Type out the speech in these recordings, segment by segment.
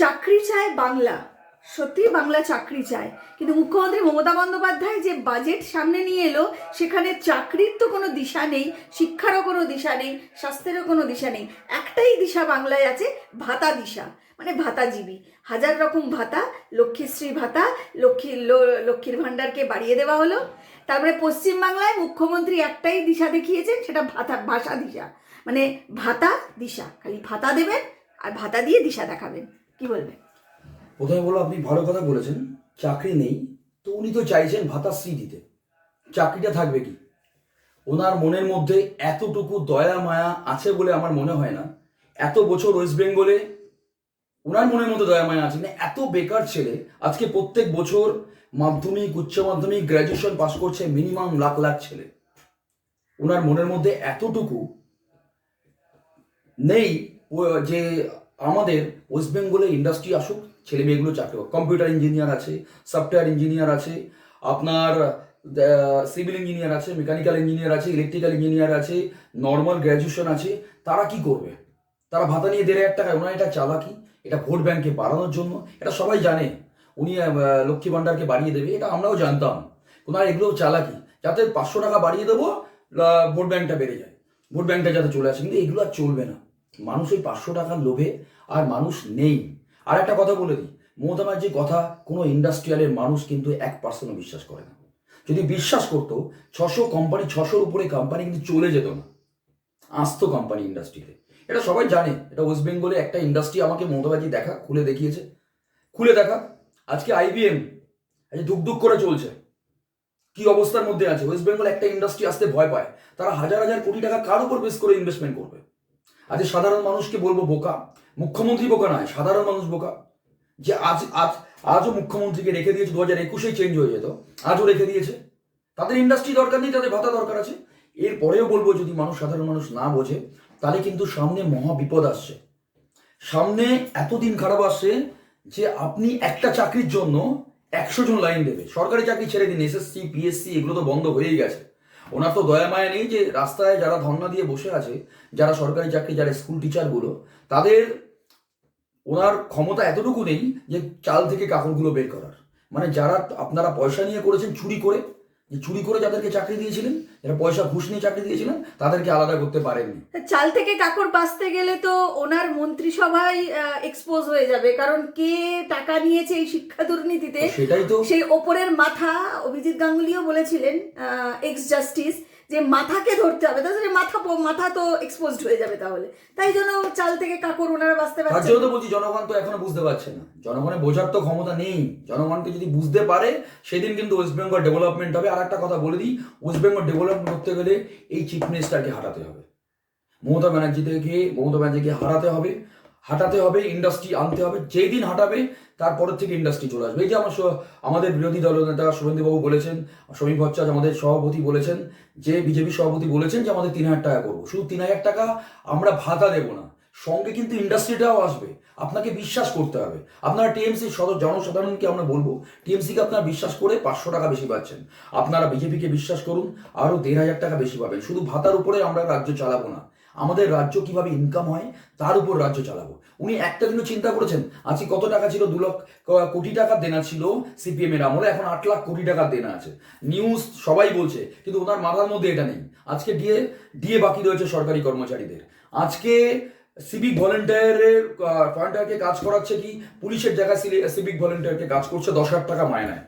চাকরি চায় বাংলা। সত্যি বাংলা চাকরি চায়। কিন্তু মুখ্যমন্ত্রী মমতা বন্দ্যোপাধ্যায় যে বাজেট সামনে নিয়ে এলো, সেখানে চাকরির তো কোনো দিশা নেই, শিক্ষারও কোনো দিশা নেই, স্বাস্থ্যেরও কোনো দিশা নেই। একটাই দিশা বাংলায় আছে, ভাতা দিশা। মানে ভাতাজীবী। হাজার রকম ভাতা, লক্ষ্মীশ্রী ভাতা লক্ষ্মী লক্ষ্মীর ভাণ্ডারকে বাড়িয়ে দেওয়া হলো। তারপরে পশ্চিমবাংলায় মুখ্যমন্ত্রী একটাই দিশা দেখিয়েছেন, সেটা ভাতা, ভাষা দিশা। মানে ভাতা দিশা। খালি ভাতা দেবেন আর ভাতা দিয়ে দিশা দেখাবেন। কি বলবেন প্রথমে বলো, আপনি ভালো কথা বলেছেন, চাকরি নেই, তো উনি তো চাইছেন ভাতাশ্রী দিতে। চাকরিটা থাকবে কি? ওনার মনের মধ্যে এতটুকু দয়া, মায়া আছে বলে আমার মনে হয় না। এত বছর ওয়েস্ট বেঙ্গলে ওনার মনের মধ্যে দয়া, মায়া আছে। না, এত বেকার ছেলে, আজকে প্রত্যেক বছর মাধ্যমিক, উচ্চ মাধ্যমিক গ্র্যাজুয়েশন পাস করছে মিনিমাম লাখ লাখ ছেলে। ওনার মনের মধ্যে এতটুকু নেই যে আমাদের ওয়েস্ট বেঙ্গলে ইন্ডাস্ট্রি আসুক, ছেলে মেয়েগুলো চাকরি কম্পিউটার ইঞ্জিনিয়ার আছে সফটওয়্যার ইঞ্জিনিয়ার আছে, আপনার সিভিল ইঞ্জিনিয়ার আছে মেকানিক্যাল ইঞ্জিনিয়ার আছে ইলেকট্রিক্যাল ইঞ্জিনিয়ার আছে নর্মাল গ্র্যাজুয়েশন আছে, তারা কি করবে? তারা ভাতা নিয়ে দেড় হাজার টাকা ওনার এটা চালাকি, এটা ভোট ব্যাংকে বাড়ানোর জন্য, এটা সবাই জানে। উনি লক্ষ্মী ভাণ্ডারকে বাড়িয়ে দেবে, এটা আমরাও জানতাম। ওনার এগুলো চালাকি, যাতে পাঁচশো টাকা বাড়িয়ে দেবো ভোট ব্যাংকটা বেড়ে যায়। ভোট ব্যাংকটা যাতে চলে আসে, কিন্তু এগুলো আর চলবে না। মানুষ ওই পাঁচশো টাকার লোভে আর মানুষ নেই। আর একটা কথা বলে দিই, মমতা ব্যানার্জির কথা কোনো ইন্ডাস্ট্রিয়ালের মানুষ কিন্তু এক পার্সেন্টও বিশ্বাস করে না। যদি বিশ্বাস করতো, ছশো কোম্পানি ছশোর উপরে কোম্পানি কিন্তু চলে যেত না। আসতো কোম্পানি ইন্ডাস্ট্রিতে। এটা সবাই জানে, এটা ওয়েস্ট বেঙ্গলে একটা ইন্ডাস্ট্রি আমাকে মমতা দেখা, খুলে দেখিয়েছে। খুলে দেখা, আজকে আইবিএম আজকে ধুক ধুক করে চলছে। কি অবস্থার মধ্যে আছে? ওয়েস্ট বেঙ্গল একটা ইন্ডাস্ট্রি আসতে ভয় পায়। তারা হাজার হাজার কোটি টাকা কার উপর বেস করে ইনভেস্টমেন্ট করবে? আজ সাধারণ মানুষকে বলব বোকা। মুখ্যমন্ত্রী বোকা নয়, সাধারণ মানুষ বোকা। যে আজ আজ, আজও মুখ্যমন্ত্রীকে রেখে দিয়েছে দু হাজার একুশেই চেঞ্জ হয়ে যেত, আজও রেখে দিয়েছে। তাদের ইন্ডাস্ট্রি দরকার নেই, তাদের ভাতা দরকার আছে। এরপরেও বলব, যদি মানুষ, সাধারণ মানুষ না বোঝে, তাহলে কিন্তু সামনে মহা বিপদ আসছে। সামনে এতদিন খারাপ আসছে যে আপনি একটা চাকরির জন্য একশো জন লাইন দেবে সরকারি চাকরি ছেড়ে দিন এসএসসি পিএসসি এগুলো তো বন্ধ হয়েই গেছে। ওনার তো দয়া মায়া নেই যে রাস্তায় যারা ধর্না দিয়ে বসে আছে, যারা সরকারি চাকরি, যারা স্কুল টিচারগুলো তাদের ওনার ক্ষমতা এতটুকু নেই যে চাল থেকে কাপড়গুলো বের করার। মানে যারা আপনারা পয়সা নিয়ে করেছেন চুরি করে, যে চুরি করে যাদেরকে চাকরি দিয়েছিলেন যারা পয়সা ঘুষ নিয়ে চাকরি দিয়েছিলেন তাদেরকে আলাদা করতে পারেননি। চাল থেকে কাকর বাঁচতে গেলে তো ওনার মন্ত্রিসভায় এক্সপোজ হয়ে যাবে কারণ কে টাকা নিয়েছে এই শিক্ষা দুর্নীতিতে? সেটাই তো। সেই ওপরের মাথা অভিজিৎ গাঙ্গুলিও বলেছিলেন এক্স জাস্টিস যে মাথাকে ধরতে হবে তাহলে মাথা মাথা তো এক্সপোজড হয়ে যাবে তাহলে। তাই জন্য চাল থেকে কাকর ওনারা বাঁচতে তার পারছেন জন্য তো বলছি জনগণ তো এখনও বুঝতে পারছে না। জনগণের বোঝার তো ক্ষমতা নেই। জনগণকে যদি বুঝতে পারে সেদিন কিন্তু ওয়েস্ট বেঙ্গল ডেভেলপমেন্ট হবে। আর একটা কথা বলে দিই ওয়েস্ট বেঙ্গল ডেভেলপমেন্ট করতে গেলে এই চিফ মিনিস্টারকে হাঁটাতে হবে। মমতা ব্যানার্জি থেকে মমতা ব্যানার্জিকে হারাতে হবে, হাঁটাতে হবে ইন্ডাস্ট্রি আনতে হবে, যেই দিন হাঁটাবে তারপরের থেকে ইন্ডাস্ট্রি চলে আসবে। এই যে আমার আমাদের বিরোধী দল নেতা শুভেন্দুবাবু বলেছেন সমীপ ভট্টাচার্য আমাদের সভাপতি বলেছেন, যে বিজেপি সভাপতি বলেছেন যে, আমাদের তিন হাজার টাকা করব। শুধু তিন হাজার টাকা আমরা ভাতা দেবো না। সঙ্গে কিন্তু ইন্ডাস্ট্রিটাও আসবে। আপনাকে বিশ্বাস করতে হবে। আপনারা টিএমসি জনসাধারণকে আমরা বলব, টিএমসিকে আপনারা বিশ্বাস করে পাঁচশো টাকা বেশি পাচ্ছেন। আপনারা বিজেপিকে বিশ্বাস করুন, আরও দেড় হাজার টাকা বেশি পাবেন। শুধু ভাতার উপরে আমরা রাজ্য চালাবো না। আমাদের রাজ্য কীভাবে ইনকাম হয়, তার উপর রাজ্য চালাবো। উনি একটা দিনও চিন্তা করেছেন, আজকে কত টাকা ছিল? দু লক্ষ কোটি টাকা দেনা ছিল সিপিএম এর আমলে, এখন আট লাখ কোটি টাকার দেনা আছে। নিউজ সবাই বলছে, কিন্তু ওনার মাথার মধ্যে এটা নেই। আজকে ডিএ ডিএ বাকি রয়েছে সরকারি কর্মচারীদের। আজকে সিভিক ভলেন্টিয়ারের ভলেন্টিয়ারকে কাজ করাচ্ছে কি? পুলিশের জায়গায় সিভিক ভলেন্টিয়ারকে কাজ করছে দশ হাজার টাকা মায়নায়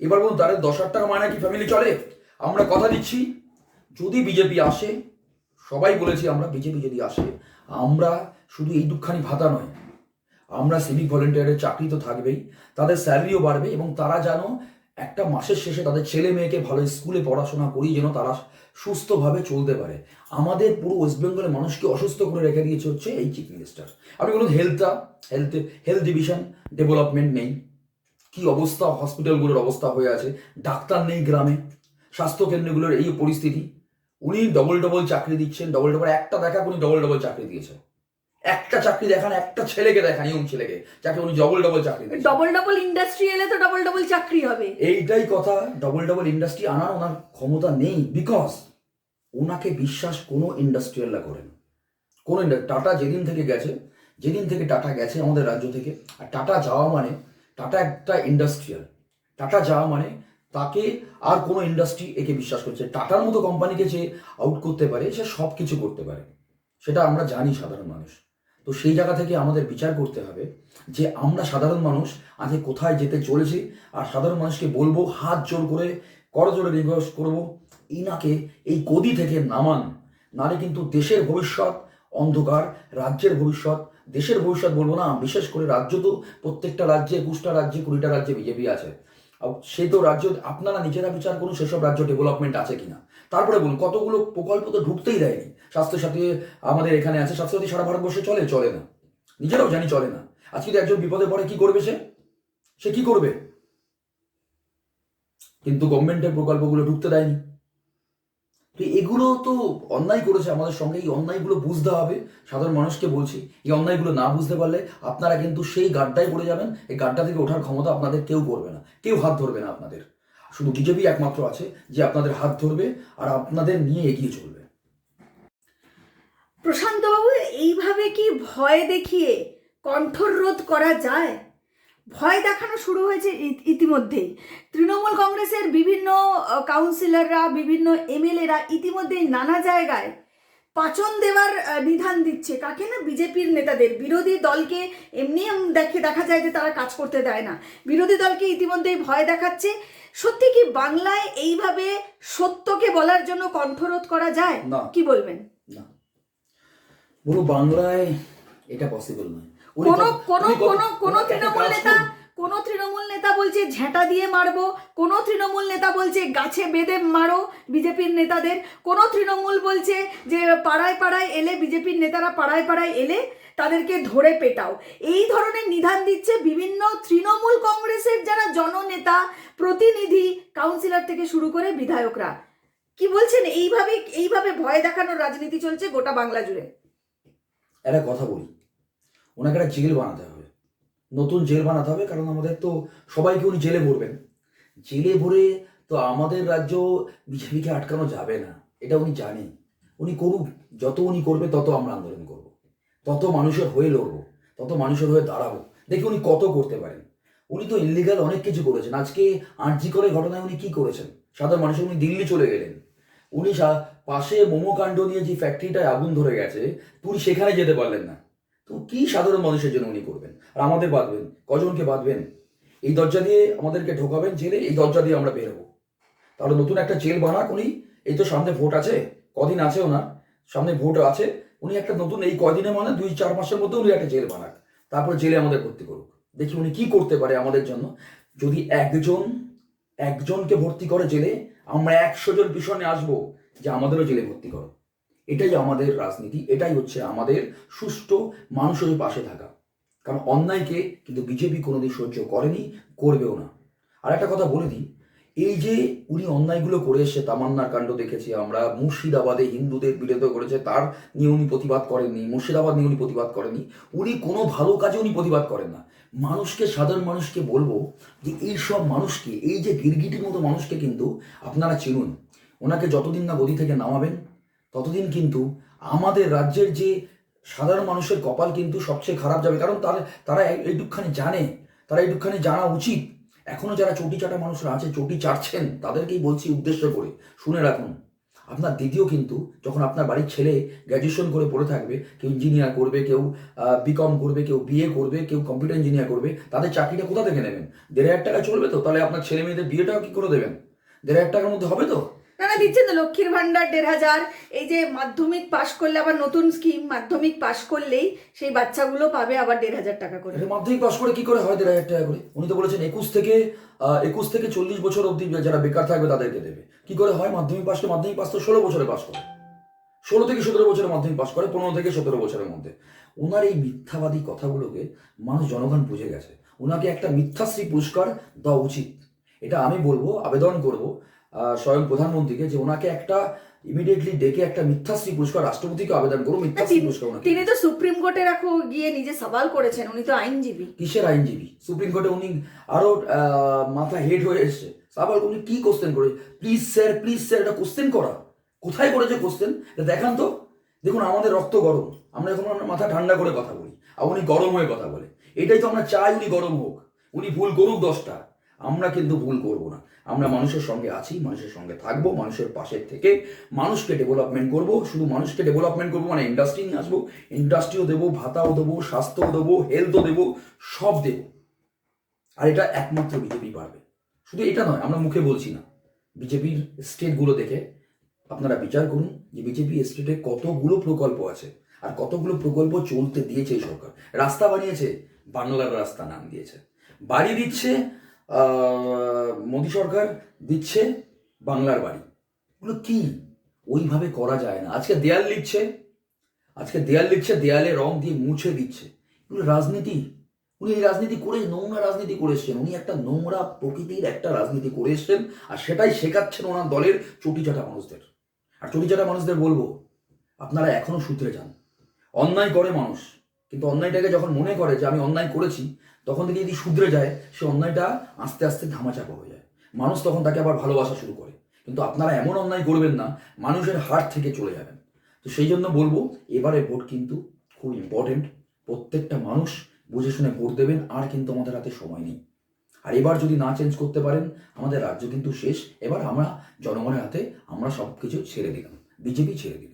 এবার বলুন তাদের দশ হাজার টাকা মায়না কি ফ্যামিলি চলে? আমরা কথা দিচ্ছি, যদি বিজেপি আসে, সবাই বলেছি আমরা বিজেপি যদি আসে, আমরা শুধু এই দুখানি ভাতা নয়, আমরা সিভিক ভলেন্টিয়ারের চাকরি তো থাকবেই, তাদের স্যালারিও বাড়বে এবং তারা যেন একটা মাসের শেষে তাদের ছেলে মেয়েকে ভালো স্কুলে পড়াশোনা করি যেন তারা সুস্থভাবে চলতে পারে। আমাদের পুরো ওয়েস্ট বেঙ্গলের মানুষকে অসুস্থ করে রেখে দিয়েছে হচ্ছে এই চিফ মিনিস্টার আপনি বলুন হেলথটা হেলথ হেলথ ডিভিশন ডেভেলপমেন্ট নেই। কি অবস্থা হসপিটালগুলোর অবস্থা হয়ে আছে। ডাক্তার নেই গ্রামে। স্বাস্থ্য কেন্দ্রগুলোর এই পরিস্থিতি। উনি ডবল ডবল চাকরি দিচ্ছেন ডবল ডবল একটা দেখা উনি ডবল ডবল চাকরি দিয়েছেন। একটা চাকরি দেখান একটা ছেলেকে দেখান ইয়ং ছেলেকে যাকে উনি ডবল ডবল চাকরি ডবল ডবল ইন্ডাস্ট্রি এলে তো ডবল ডবল চাকরি হবে। এইটাই কথা ডবল ডবল ইন্ডাস্ট্রি আনার ওনার ক্ষমতা নেই বিকজ ওনাকে বিশ্বাস কোনো ইন্ডাস্ট্রিয়ালরা করেন। কোনো টাটা যেদিন থেকে গেছে যেদিন থেকে টাটা গেছে আমাদের রাজ্য থেকে আর টাটা যাওয়া মানে টাটা একটা ইন্ডাস্ট্রিয়াল টাটা যাওয়া মানে তাকে আর কোনো ইন্ডাস্ট্রি একে বিশ্বাস করছে টাটার মতো কোম্পানিকে যে আউট করতে পারে সে সব কিছু করতে পারে। সেটা আমরা জানি সাধারণ মানুষ। তো সেই জায়গা থেকে আমাদের বিচার করতে হবে যে আমরা সাধারণ মানুষ আজকে কোথায় যেতে চলেছি, আর সাধারণ মানুষকে বলব, হাত জোর করে, করজোরে রিকোয়েস্ট করব। ইনাকে এই গদি থেকে নামান। নারে কিন্তু দেশের ভবিষ্যৎ অন্ধকার, রাজ্যের ভবিষ্যৎ। দেশের ভবিষ্যৎ বলব না, বিশেষ করে রাজ্য তো প্রত্যেকটা রাজ্যে, একুশটা রাজ্যে, কুড়িটা রাজ্যে বিজেপি আছে। সে তো রাজ্য, আপনারা নিজেরা বিচার করুন, সেসব রাজ্য ডেভেলপমেন্ট আছে কিনা। তারপরে বলুন, কতগুলো প্রকল্প তো ঢুকতেই দেয়নি। স্বাস্থ্যসাথী আমাদের এখানে আছে, স্বাস্থ্যসাথী সারা ভারতবর্ষে চলে চলে না। নিজেরাও জানি চলে না। আজকে একজন বিপদে পড়ে, কি করবে সে? সে কি করবে? কিন্তু গভর্নমেন্টের প্রকল্পগুলো ঢুকতে দেয়নি। তো এগুলো তো অন্যায় করেছে, আমাদের সঙ্গে এই অন্যায়গুলো বুঝতে হবে। সাধারণ মানুষকে বলছি, এই অন্যায়গুলো না বুঝতে পারলে আপনারা কিন্তু সেই গাড্ডায় পড়ে যাবেন। এই গাড্ডা থেকে ওঠার ক্ষমতা আপনাদের কেউ করবে না। কেউ হাত ধরবে না আপনাদের। শুধু বিজেপি একমাত্র আছে যে আপনাদের হাত ধরবে আর আপনাদের নিয়ে এগিয়ে চলবে। প্রশান্ত বাবু এইভাবে কি ভয় দেখিয়ে কণ্ঠরোধ করা যায়? ভয় দেখানো শুরু হয়েছে ইত- ইতিমধ্যেই। তৃণমূল কংগ্রেসের বিভিন্ন কাউন্সিলররা বিভিন্ন এমএলএরা ইতিমধ্যেই নানা জায়গায় পাচন দেওয়ার নিধান দিচ্ছে। কাকে না বিজেপির নেতাদের? বিরোধী দলকে এমনি দেখে দেখা যায় যে তারা কাজ করতে দেয় না। বিরোধী দলকে ইতিমধ্যেই ভয় দেখাচ্ছে। সত্যি কি বাংলায় এইভাবে সত্যকে বলার জন্য কণ্ঠরোধ করা যায়? কি বলবেন? না। পুরো বাংলায় এটা পসিবল নয়। কোনো কোনো কোনো কোনো তৃণমূল নেতা বলছে, ঝেঁটা দিয়ে মারবো। কোনো তৃণমূল নেতা বলছে, গাছে বেঁধে মারো বিজেপির নেতাদের। কোনো তৃণমূল বলছে যে, পাড়ায় পাড়ায় এলে বিজেপির নেতারা পাড়ায় পাড়ায় এলে তাদেরকে ধরে পেটাও। এই ধরনের নিধান দিচ্ছে বিভিন্ন তৃণমূল কংগ্রেসের যারা জননেতা, প্রতিনিধি, কাউন্সিলর থেকে শুরু করে বিধায়করা। কি বলছেন? এইভাবে এইভাবে ভয় দেখানোর রাজনীতি চলছে গোটা বাংলা জুড়ে। একটা কথা বলি। ওনাকে একটা জেল বানাতে হবে। নতুন জেল বানাতে হবে, কারণ আমাদের তো সবাইকে উনি জেলে ভরবেন। জেলে ভরে তো আমাদের রাজ্য বিজেপিকে আটকানো যাবে না, এটা উনি জানেন। উনি করুক, যত উনি করবে তত আমরা আন্দোলন করব। তত মানুষের হয়ে লড়বো, তত মানুষের হয়ে দাঁড়াবো। দেখি উনি কত করতে পারেন উনি তো ইলিগাল অনেক কিছু করেছেন। আজকে আর্জি করে ঘটনায় উনি কি করেছেন? সাধারণ মানুষের উনি দিল্লি চলে গেলেন। উনি পাশে মোমো কাণ্ড নিয়ে যে ফ্যাক্টরিটায় আগুন ধরে গেছে উনি সেখানে যেতে পারলেন না। তো কি সাধারণ মানুষের জন্য উনি করবেন? আর আমাদের বাঁধবেন? কজনকে বাঁধবেন? এই দরজা দিয়ে আমাদেরকে ঢোকাবেন, জেলে এই দরজা দিয়ে আমরা বেরোবো। তাহলে নতুন একটা জেল বানাক উনি। এই তো সামনে ভোট আছে, কদিন আছে ওনার? সামনে ভোট আছে। উনি একটা নতুন, এই কদিনে মানে দুই, চার মাসের মধ্যে উনি একটা জেল বানাক। তারপর জেলে আমাদের ভর্তি করুক। দেখি উনি কি করতে পারে আমাদের জন্য। যদি একজন, একজনকে ভর্তি করে জেলে, আমরা একশো জন পিছনে আসব যে আমাদেরও জেলে ভর্তি করো। এটাই আমাদের রাজনীতি, এটাই হচ্ছে আমাদের সুষ্ঠু মানুষের পাশে থাকা। কারণ অন্যায়কে কিন্তু বিজেপি কোনোদিন সহ্য করেনি, করবেও না। আর একটা কথা বলে দিই, এই যে উনি অন্যায়গুলো করে এসে তামান্নার কাণ্ড দেখেছি আমরা, মুর্শিদাবাদে হিন্দুদের বিরোধ করেছে, তার নিয়ে উনি প্রতিবাদ করেননি, মুর্শিদাবাদ নিয়ে উনি প্রতিবাদ করেনি উনি কোনো ভালো কাজে উনি প্রতিবাদ করেন না। মানুষকে, সাধারণ মানুষকে বলব যে এই সব মানুষকে, এই যে গিরগিটির মতো মানুষকে কিন্তু আপনারা চিনুন। ওনাকে যতদিন না গদি থেকে নামাবেন ততদিন কিন্তু আমাদের রাজ্যের যে সাধারণ মানুষের কপাল কিন্তু সবচেয়ে খারাপ যাবে। কারণ তারা তারা এই- এইটুকখানি জানে, তারা এইটুকখানি জানা উচিত। এখনও যারা চটি চাটা মানুষরা আছে, চটি চাটছেন, তাদেরকেই বলছি উদ্দেশ্য করে, শুনে রাখুন। আপনার দিদিও কিন্তু যখন আপনার বাড়ির ছেলে গ্র্যাজুয়েশন করে পড়ে থাকবে, কেউ ইঞ্জিনিয়ার করবে, কেউ বিকম করবে, কেউ বিএ করবে, কেউ কম্পিউটার ইঞ্জিনিয়ার করবে, তাদের চাকরিটা কোথা থেকে নেবেন? দেড় হাজার টাকা চলবে তো? তাহলে আপনার ছেলে মেয়েদের বিয়েটাও কি করে দেবেন? দেড় হাজার টাকার মধ্যে হবে তো? না না দিচ্ছেন তো লক্ষ্মীর ভান্ডার দেড় হাজার। এই যে মাধ্যমিক পাশ করলে, আবার নতুন স্কিম মাধ্যমিক পাশ করলেই সেই বাচ্চাগুলো পাবে আবার দেড় হাজার টাকা করে। মাধ্যমিক পাশ করে কি করে হয় দেড় হাজার টাকা করে? উনি তো বলেছেন একুশ থেকে একুশ থেকে চল্লিশ বছর অবধি যারা বেকার থাকবে তাদেরকে দেবে। কি করে হয়? মাধ্যমিক পাশ মাধ্যমিক পাশ তো ষোলো বছরে পাশ করে। ষোলো থেকে সতেরো বছরে মাধ্যমিক পাশ করে, পনেরো থেকে সতেরো বছরের মধ্যে। ওনার এই মিথ্যাবাদী কথাগুলোকে মানুষ জনগণ বুঝে গেছে। ওনাকে একটা মিথ্যাশ্রী পুরস্কার দেওয়া উচিত। এটা আমি বলব, আবেদন করব। স্বয়ং প্রধানমন্ত্রীকে যে ওনাকে একটা ইমিডিয়েটলি ডেকে একটা মিথ্যাশ্রী পুরস্কার রাষ্ট্রপতিকে আবেদন করব মিথ্যাশ্রী পুরস্কার তিনি তো সুপ্রিম কোর্টে রাখো গিয়ে নিজে সওয়াল করেছেন উনি তো আইনজীবী। কিসের আইনজীবী? সুপ্রিম কোর্টে উনি আরও মাথা হেড হয়ে এসছে। আবার উনি কি কোশ্চেন করে প্লিজ স্যার প্লিজ স্যার এটা কোশ্চেন করা। কোথায় করেছে কোশ্চেন দেখান তো। দেখুন আমাদের রক্ত গরম। আমরা এখন মাথা ঠান্ডা করে কথা বলি আর উনি গরম হয়ে কথা বলে। এটাই তো আমরা চাই উনি গরম হোক। উনি ভুল করুক দশটা। আমরা কিন্তু ভুল করব না। আমরা মানুষের সঙ্গে আছি, মানুষের সঙ্গে থাকব, মানুষের পাশে থেকে মানুষকে ডেভেলপমেন্ট করব, শুধু মানুষকে ডেভেলপমেন্ট করব মানে ইন্ডাস্ট্রি নিয়ে আসব ইন্ডাস্ট্রিও দেবো, ভাতাও দেবো, স্বাস্থ্যও দেবো হেলথও দেবো, সব দেবো। আর এটা একমাত্র বিজেপি পারবে। শুধু এটা নয়, আমরা মুখে বলছি না। বিজেপির স্টেটগুলো দেখে আপনারা বিচার করুন যে বিজেপি স্টেটে কতগুলো প্রকল্প আছে আর কতগুলো প্রকল্প চলতে দিয়েছে এই সরকার। রাস্তা বানিয়েছে, বাংলার রাস্তা নাম দিয়েছে। বাড়ি দিচ্ছে মোদী সরকার দিচ্ছে বাংলার বাড়ি। এগুলো কি? ওইভাবে করা যায় না। আজকে দেয়াল লিখছে, আজকে দেয়াল লিখছে, দেয়ালে রং দিয়ে মুছে দিচ্ছে। এগুলো রাজনীতি। উনি এই রাজনীতি করে নোংরা রাজনীতি করে এসছেন। উনি একটা নোংরা প্রকৃতির একটা রাজনীতি করে এসছেন আর সেটাই শেখাচ্ছেন ওনার দলের চটিচাটা মানুষদের। আর চটিচাটা মানুষদের বলব, আপনারা এখনও সূত্রে যান। অন্যায় করে মানুষ। কিন্তু অন্যায়টাকে যখন মনে করে যে আমি অন্যায় করেছি তখন থেকে যদি শুধরে যায়, সে অন্যায়টা আস্তে আস্তে ধামাচাপা হয়ে যায়। মানুষ তখন তাকে আবার ভালোবাসা শুরু করে। কিন্তু আপনারা এমন অন্যায় করবেন না, মানুষের হার্ট থেকে চলে যাবেন। তো সেই জন্য বলব, এবারে ভোট কিন্তু খুব ইম্পর্টেন্ট প্রত্যেকটা মানুষ বুঝে শুনে ভোট দেবেন, আর কিন্তু আমাদের হাতে সময় নেই। আর এবার যদি না চেঞ্জ করতে পারেন, আমাদের রাজ্য কিন্তু শেষ। এবার আমরা জনগণের হাতে আমরা সব কিছু ছেড়ে দিলাম। বিজেপি ছেড়ে দিল।